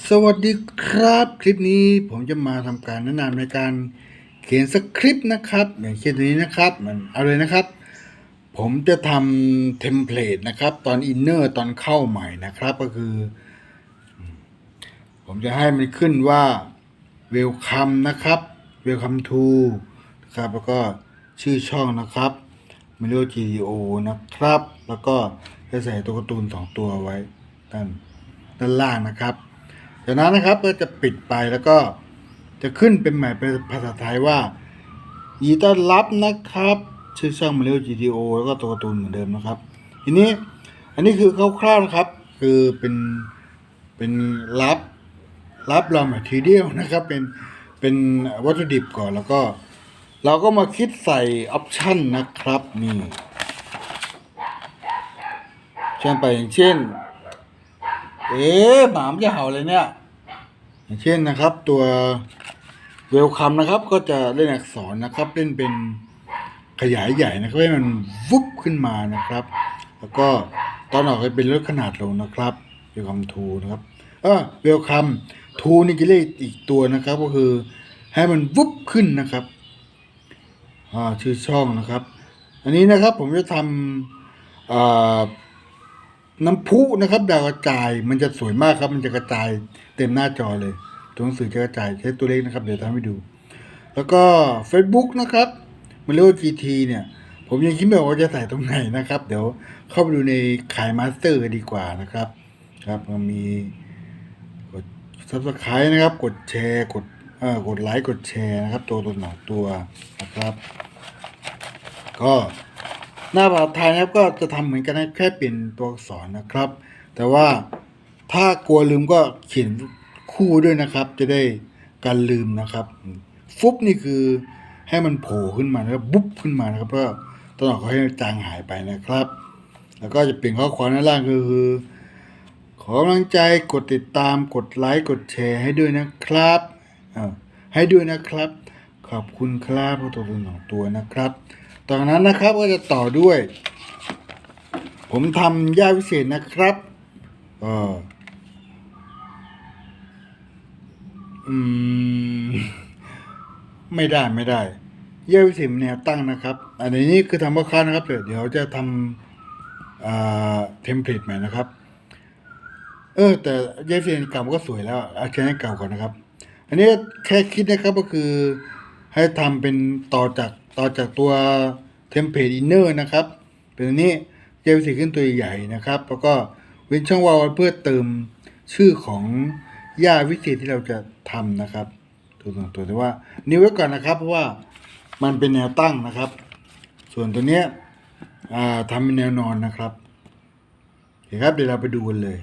สวัสดีครับคลิปนี้ผมจะมาทำการแนะนำในการเขียนสคริปต์นะครับ อย่างเช่นนี้นะครับมันเอาเลยนะครับ ผมจะทำเทมเพลตนะครับ ตอนอินเนอร์ตอนเข้าใหม่นะครับก็คือ ผมจะให้มันขึ้นว่า Welcome นะครับ Welcome to นะครับแล้วก็ชื่อช่องนะครับ m e l o GDO นะครับ แล้วก็จะใส่ตัวการ์ตูนสองตัวไว้ด้านด้านล่างนะครับ จากนั้นนะครับก็จะปิดไปแล้วก็จะขึ้นเป็นใหม่เป็นภาษาไทยว่ายินดีต้อนรับนะครับ ชื่อช่องมาเรียว GTO แล้วก็ตัวการ์ตูนเหมือนเดิมนะครับ ทีนี้อันนี้คือคร่าวๆนะครับ คือเป็นเป็นรับรับรอมาทีเดียลนะครับ เป็นเป็นวัตถุดิบก่อนแล้วก็ เราก็มาคิดใส่ออปชันนะครับนี่เช่นไปอย่างเช่น เอ๊ะหมามันจะเห่าเลยเนี่ยอย่างเช่นนะครับ ตัวเวลคัมนะครับ ก็จะเล่นอักษรนะครับ เล่นเป็นขยายใหญ่นะครับให้มันวุบขึ้นมานะครับ แล้วก็ตอนออกให้เป็นลดขนาดลงนะครับเวลคัมทูนะครับเออเวลคัมทูนี่จะเรียกอีกตัวนะครับ ก็คือให้มันวุบขึ้นนะครับอ่าชื่อช่องนะครับ อันนี้นะครับผมจะทำอ่า น้ำพุนะครับ ดาวกระจายมันจะสวยมากครับ มันจะกระจายเต็มหน้าจอเลย ตัวหนังสือจะกระจายใช้ตัวเลขนะครับ เดี๋ยวทำให้ดู แล้วก็ Facebook นะครับมันเรียกว่า GT เนี่ย ผมยังคิดไม่ออกว่าจะใส่ตรงไหนนะครับ เดี๋ยวเข้าไปดูในขายมาสเตอร์ดีกว่านะครับ ครับมันมีกด subscribe นะครับ กดแชร์กดเอ่อกดไลค์กดแชร์นะครับ ตัวตัวหนอตัวนะครับ ก็ หน้าภาษาไทยนะครับก็จะทำเหมือนกันนะแค่เปลี่ยนตัวอักษรนะครับ แต่ว่าถ้ากลัวลืมก็เขียนคู่ด้วยนะครับ จะได้การลืมนะครับ ฟุบนี่คือให้มันโผล่ขึ้นมาแล้วบุ๊บขึ้นมานะครับก็ต้องเอาให้จางหายไปนะครับ แล้วก็จะเปลี่ยนข้อความด้านล่างก็คือ ขอกำลังใจกดติดตามกดไลค์กดแชร์ให้ด้วยนะครับอ่าให้ด้วยนะครับ ขอบคุณครับพวกตัวตนของตัวนะครับ จากนั้นนะครับก็จะต่อด้วย ผมทำย่าวิเศษนะครับเอออืมไม่ได้ไม่ได้ย่าวิเศษแนวตั้งนะครับ อันนี้คือทำข้าวๆนะครับ เดี๋ยวจะทำเทมเพลตใหม่นะครับ เออ แต่ย่าวิเศษเก่าก็สวยแล้วเอาแค่ให้เก่าก่อนนะครับ อันนี้แค่คิดนะครับก็คือให้ทำเป็นต่อจาก ต่อจากตัวเทมเพลตอินเนอร์นะครับ เป็นอันนี้เจลสีขึ้นตัวใหญ่นะครับ แล้วก็เว้นช่องว่างไว้เพื่อเติมชื่อของย่าวิเศษที่เราจะทำนะครับ ตัวสองตัวแต่ว่านิ้วไว้ก่อนนะครับ เพราะว่ามันเป็นแนวตั้งนะครับ ส่วนตัวเนี้ยทำเป็นแนวนอนนะครับโอเคครับเดี๋ยวเราไปดูกันเลย